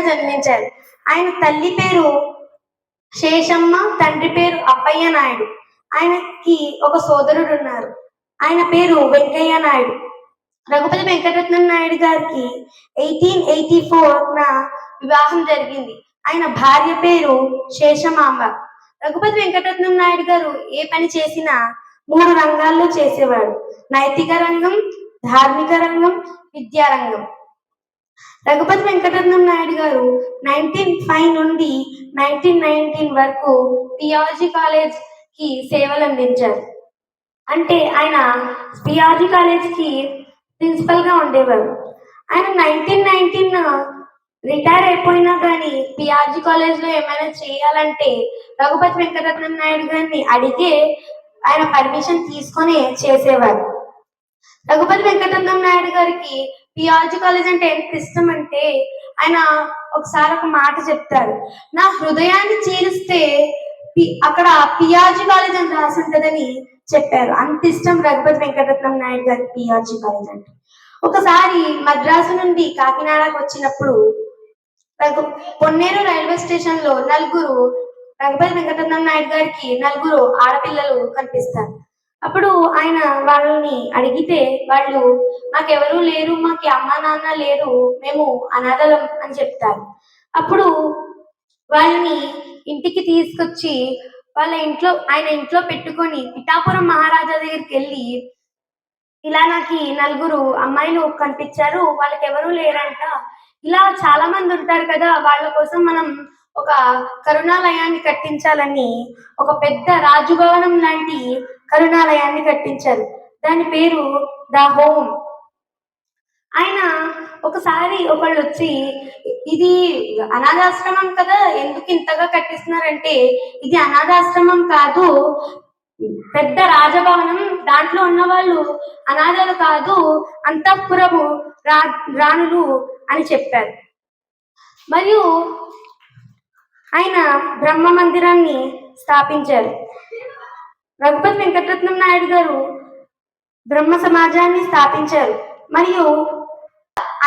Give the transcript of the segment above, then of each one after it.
జన్మించారు. ఆయన తల్లి పేరు శేషమ్మ తండ్రి పేరు అప్పయ్య నాయుడు. ఆయనకి ఒక సోదరుడు ఉన్నారు. ఆయన పేరు వెంకయ్య నాయుడు. రఘుపతి వెంకటరత్నం నాయుడు గారికి ఎయిటీన్ ఎయిటీ ఫోర్ నా వివాహం జరిగింది. ఆయన భార్య పేరు శేషమాంబ. రఘుపతి వెంకటరత్నం నాయుడు గారు ఏ పని చేసినా మూడు రంగాల్లో చేసేవాడు నైతిక రంగం ధార్మిక రంగం విద్యారంగం రఘుపతి వెంకటరత్నం నాయుడు గారు నైన్టీన్ ఫైవ్ నుండి నైన్టీన్ నైన్టీన్ వరకు పియాజీ కాలేజ్కి సేవలు అందించారు. అంటే ఆయన పియాజీ కాలేజ్కి ప్రిన్సిపల్గా ఉండేవారు. ఆయన నైన్టీన్ నైన్టీన్ రిటైర్ అయిపోయినా కానీ పిఆర్జీ కాలేజ్లో ఏమైనా చేయాలంటే రఘుపతి వెంకటరత్నం నాయుడు గారిని అడిగే ఆయన పర్మిషన్ తీసుకొని చేసేవారు. రఘుపతి వెంకటరత్నం నాయుడు గారికి థియాలజీ కాలేజ్ అంటే ఎంత ఇష్టం అంటే ఆయన ఒకసారి ఒక మాట చెప్తారు నా హృదయాన్ని చీలిస్తే అక్కడ పిఆర్జీ కాలేజ్ అని రాసి ఉంటుందని చెప్పారు. అంత ఇష్టం రఘుపతి వెంకటరత్నం నాయుడు గారి పిఆర్జీ కాలేజ్ అంటే ఒకసారి మద్రాసు నుండి కాకినాడకు వచ్చినప్పుడు పొన్నేరు రైల్వే స్టేషన్లో నలుగురు రఘుపతి వెంకటరత్నం నాయుడు గారికి నలుగురు ఆడపిల్లలు కనిపిస్తారు. అప్పుడు ఆయన వాళ్ళని అడిగితే వాళ్ళు మాకెవరూ లేరు మాకు అమ్మ నాన్న లేరు మేము అనాథలం అని చెప్తారు. అప్పుడు వాళ్ళని ఇంటికి తీసుకొచ్చి వాళ్ళ ఇంట్లో ఆయన ఇంట్లో పెట్టుకొని పిఠాపురం మహారాజా దగ్గరికి వెళ్ళి ఇలా నాకు నలుగురు అమ్మాయిలు కనిపించారు వాళ్ళకి ఎవరు లేరంట. ఇలా చాలా మంది ఉంటారు కదా వాళ్ళ కోసం మనం ఒక కరుణాలయాన్ని కట్టించాలని ఒక పెద్ద రాజభవనం లాంటి కరుణాలయాన్ని కట్టించారు. దాని పేరు ద హోమ్ ఒకసారి ఒకళ్ళు వచ్చి ఇది అనాథాశ్రమం కదా ఎందుకు ఇంతగా కట్టిస్తున్నారంటే ఇది అనాథాశ్రమం కాదు పెద్ద రాజభవనం దాంట్లో ఉన్న వాళ్ళు అనాథలు కాదు అంతఃపురము రా రాణులు అని చెప్పారు. మరియు ఆయన బ్రహ్మ మందిరాన్ని స్థాపించారు. రఘుపతి వెంకటరత్నం నాయుడు గారు బ్రహ్మ సమాజాన్ని స్థాపించారు. మరియు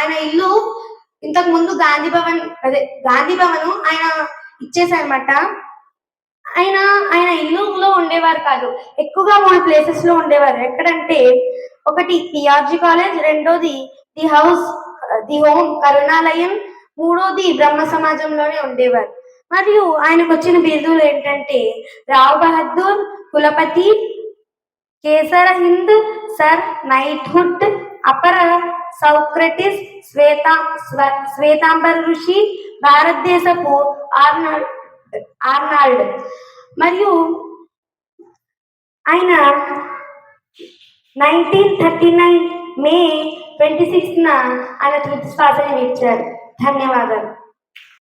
ఆయన ఇల్లు ఇంతకు ముందు గాంధీ భవన్ అదే గాంధీ భవన్ ఆయన ఇచ్చేసారన్నమాట ఆయన ఆయన ఇల్లులో ఉండేవారు కాదు. ఎక్కువగా మూడు ప్లేసెస్లో ఉండేవారు. ఎక్కడంటే ఒకటి పిఆర్జీ కాలేజ్ రెండోది the house the home Karunalayam మూడోది బ్రహ్మ సమాజంలోనే ఉండేవారు. మరియు ఆయనకు వచ్చిన బిరుదులు ఏంటంటే రావ్ బహదూర్ కులపతి కేసర హింద్ సర్ నైట్హుడ్ అపర సౌక్రటిస్ శ్వేత స్వ- శ్వేతాంబర ఋషి భారతదేశపు ఆర్నాల్డ్ ఆర్నాల్డ్. మరియు ఆయన nineteen thirty nine May twenty సిక్స్న ఆయన తుది శ్వాసని విడిచారు. ధన్యవాదాలు.